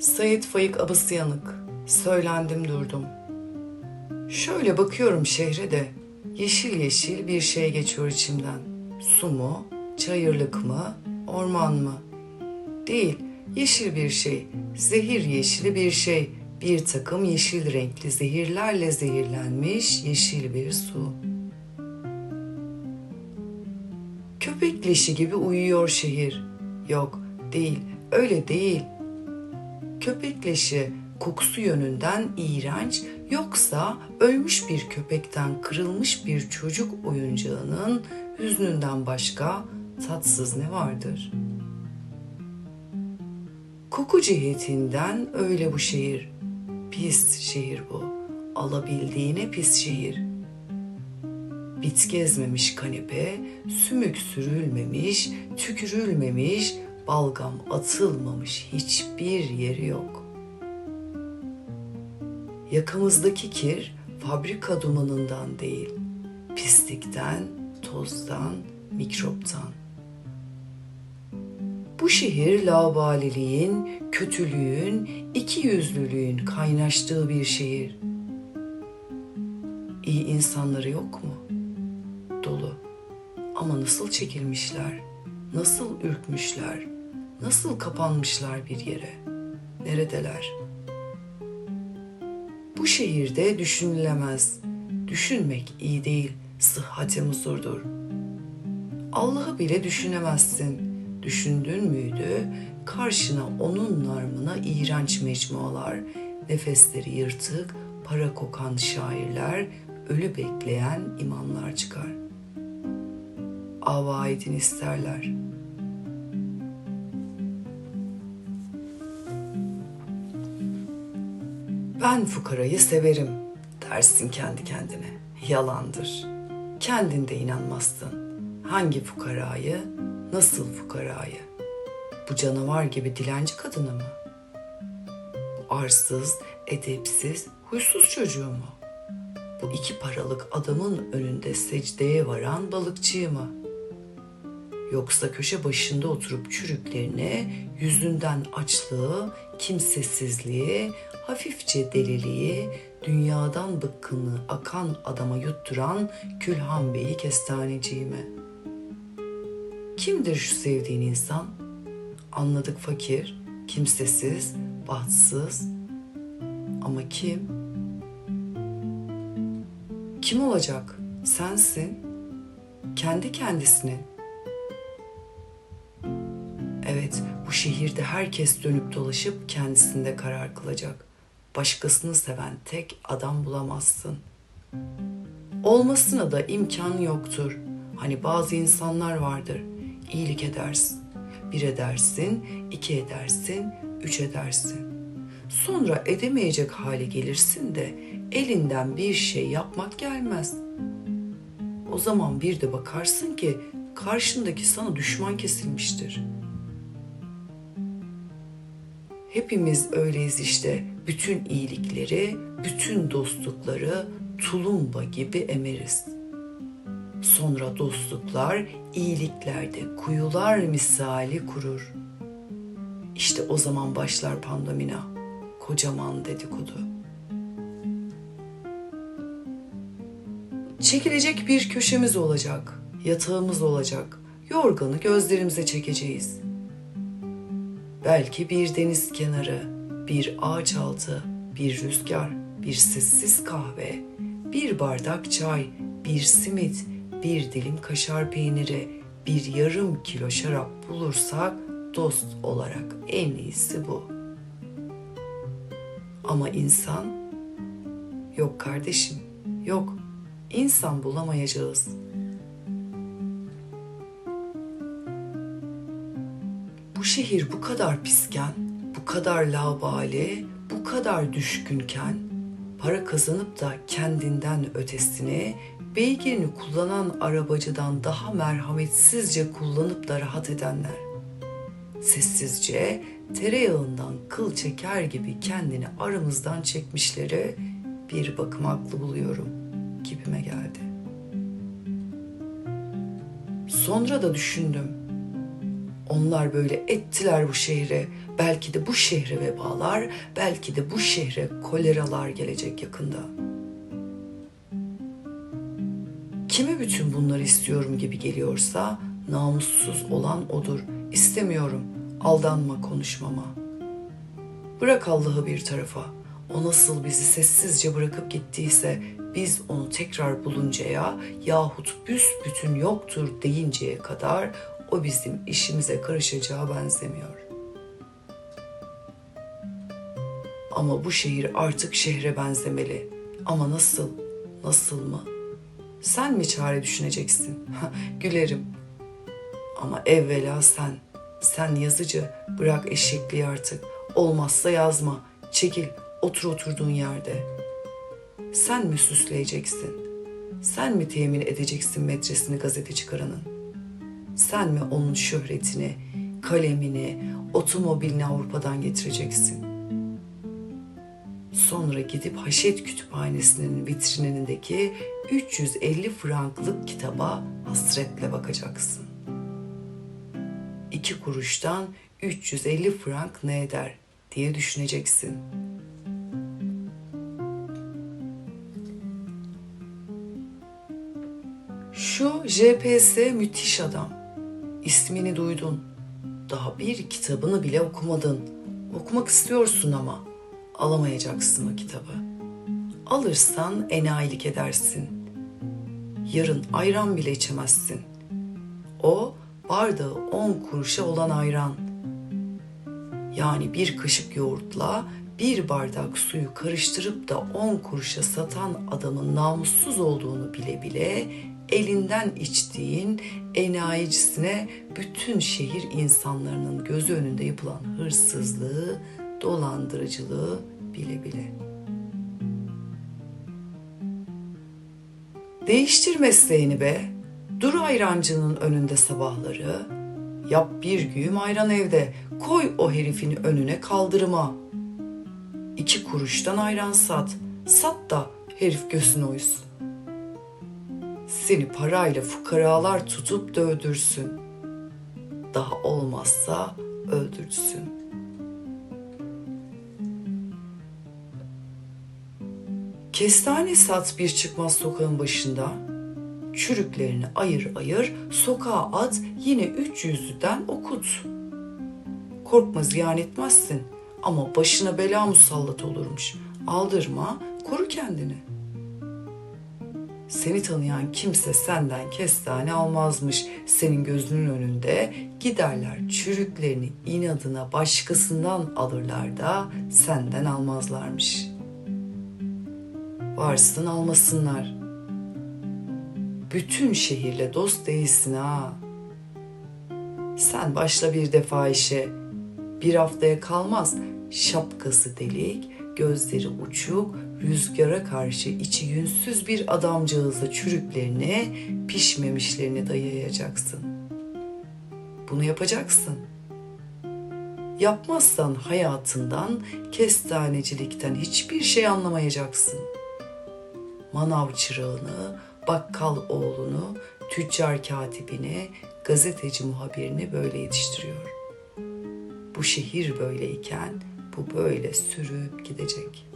Sayit Faik Abasıyanık. Söylendim durdum. Şöyle bakıyorum şehre de yeşil yeşil bir şey geçiyor içimden. Su mu, çayırlık mı, orman mı? Değil, yeşil bir şey, zehir yeşili bir şey, bir takım yeşil renkli zehirlerle zehirlenmiş yeşil bir su. Köpek leşi gibi uyuyor şehir. Yok, değil, öyle değil. Köpek leşi kokusu yönünden iğrenç, yoksa ölmüş bir köpekten kırılmış bir çocuk oyuncağının hüznünden başka tatsız ne vardır? Koku cihetinden öyle bu şehir. Pis şehir bu. Alabildiğine pis şehir. Bit gezmemiş kanepe, sümük sürülmemiş, tükürülmemiş, balgam atılmamış hiçbir yeri yok. Yakamızdaki kir fabrika dumanından değil, pislikten, tozdan, mikroptan. Bu şehir laubaliliğin, kötülüğün, iki yüzlülüğün kaynaştığı bir şehir. İyi insanları yok mu? Dolu. Ama nasıl çekilmişler, nasıl ürkmüşler, nasıl kapanmışlar bir yere. Neredeler? Bu şehirde düşünülemez. Düşünmek iyi değil, sıhhati huzurdur. Allah'ı bile düşünemezsin. Düşündün müydü karşına onun narmına iğrenç mecmualar, nefesleri yırtık, para kokan şairler, ölü bekleyen imamlar çıkar. Avaidin isterler. Ben fukarayı severim dersin kendi kendine. Yalandır. Kendinde inanmazsın. Hangi fukarayı, nasıl fukarayı? Bu canavar gibi dilenci kadını mı? Bu arsız, edepsiz, huysuz çocuğu mu? Bu iki paralık adamın önünde secdeye varan balıkçıyı mı? Yoksa köşe başında oturup çürüklerine yüzünden açlığı, kimsesizliği, hafifçe deliliği, dünyadan bıkkınlığı akan adama yutturan Külhan Bey'i kestaneciği mi? Kimdir şu sevdiğin insan? Anladık fakir, kimsesiz, bahtsız. Ama kim? Kim olacak? Sensin. Kendi kendisinin. Evet, bu şehirde herkes dönüp dolaşıp kendisinde karar kılacak. Başkasını seven tek adam bulamazsın. Olmasına da imkan yoktur. Hani bazı insanlar vardır. İyilik edersin. Bir edersin, iki edersin, üç edersin. Sonra edemeyecek hale gelirsin de elinden bir şey yapmak gelmez. O zaman bir de bakarsın ki karşındaki sana düşman kesilmiştir.'' Hepimiz öyleyiz işte. Bütün iyilikleri, bütün dostlukları tulumba gibi emeriz. Sonra dostluklar iyiliklerde kuyular misali kurur. İşte o zaman başlar pandemina. Kocaman dedikodu. Çekilecek bir köşemiz olacak, yatağımız olacak. Yorganı gözlerimize çekeceğiz.'' Belki bir deniz kenarı, bir ağaç altı, bir rüzgar, bir sessiz kahve, bir bardak çay, bir simit, bir dilim kaşar peyniri, bir yarım kilo şarap bulursak dost olarak en iyisi bu. Ama insan yok kardeşim, yok. İnsan bulamayacağız. bu şehir bu kadar pisken, kadar laubali, bu kadar düşkünken, para kazanıp da kendinden ötesini, beygirini kullanan arabacıdan daha merhametsizce kullanıp da rahat edenler. Sessizce tereyağından kıl çeker gibi kendini aramızdan çekmişleri bir bakım haklı buluyorum gibime geldi. Sonra da düşündüm Onlar böyle ettiler bu şehre. Belki de bu şehre vebalar, belki de bu şehre koleralar gelecek yakında. Kime bütün bunları istiyorum gibi geliyorsa namussuz olan odur. İstemiyorum. Aldanma konuşmama. Bırak Allah'ı bir tarafa. O nasıl bizi sessizce bırakıp gittiyse biz onu tekrar buluncaya yahut büsbütün yoktur deyinceye kadar o bizim işimize karışacağı benzemiyor. Ama bu şehir artık şehre benzemeli. Ama nasıl? Nasıl mı? Sen mi çare düşüneceksin? Gülerim. Ama evvela sen. Sen yazıcı. Bırak eşekliği artık. Olmazsa yazma. Çekil. Otur oturduğun yerde. Sen mi süsleyeceksin? Sen mi temin edeceksin metresini gazete çıkaranın? Sen mi onun şöhretini, kalemini, otomobilini Avrupa'dan getireceksin? Sonra gidip Haşet Kütüphanesi'nin vitrinindeki 350 franklık kitaba hasretle bakacaksın. İki kuruştan 350 frank ne eder diye düşüneceksin. Şu JPS müthiş adam. İsmini duydun. Daha bir kitabını bile okumadın. Okumak istiyorsun ama alamayacaksın o kitabı. Alırsan enayilik edersin. Yarın ayran bile içemezsin. O bardağı on kuruşa olan ayran. Yani bir kaşık yoğurtla bir bardak suyu karıştırıp da on kuruşa satan adamın namussuz olduğunu bile bile elinden içtiğin enayicisine bütün şehir insanlarının gözü önünde yapılan hırsızlığı, dolandırıcılığı bile bile. Değiştir mesleğini be. Dur ayrancının önünde sabahları. Yap bir güğüm ayran evde. Koy o herifin önüne kaldırıma. İki kuruştan ayran sat. Sat da herif gözünü oysun. Seni parayla fukaralar tutup dövdürsün. Daha olmazsa öldürsün. Kestane sat bir çıkmaz sokağın başında. Çürüklerini ayır ayır sokağa at yine üç yüzlüden okut. Korkma ziyan etmezsin ama başına bela musallat olurmuş. Aldırma, koru kendini. Seni tanıyan kimse senden kestane almazmış. Senin gözünün önünde giderler çürüklerini inadına başkasından alırlar da senden almazlarmış. Varsın almasınlar. Bütün şehirle dost değilsin ha. Sen başla bir defa işe. Bir haftaya kalmaz. Şapkası delik, gözleri uçuk, rüzgara karşı içi yünsüz bir adamcağızla çürüklerini, pişmemişlerini dayayacaksın. Bunu yapacaksın. Yapmazsan hayatından, kestanecilikten hiçbir şey anlamayacaksın. Manav çırağını, bakkal oğlunu, tüccar katibini, gazeteci muhabirini böyle yetiştiriyor. Bu şehir böyleyken bu böyle sürüp gidecek.''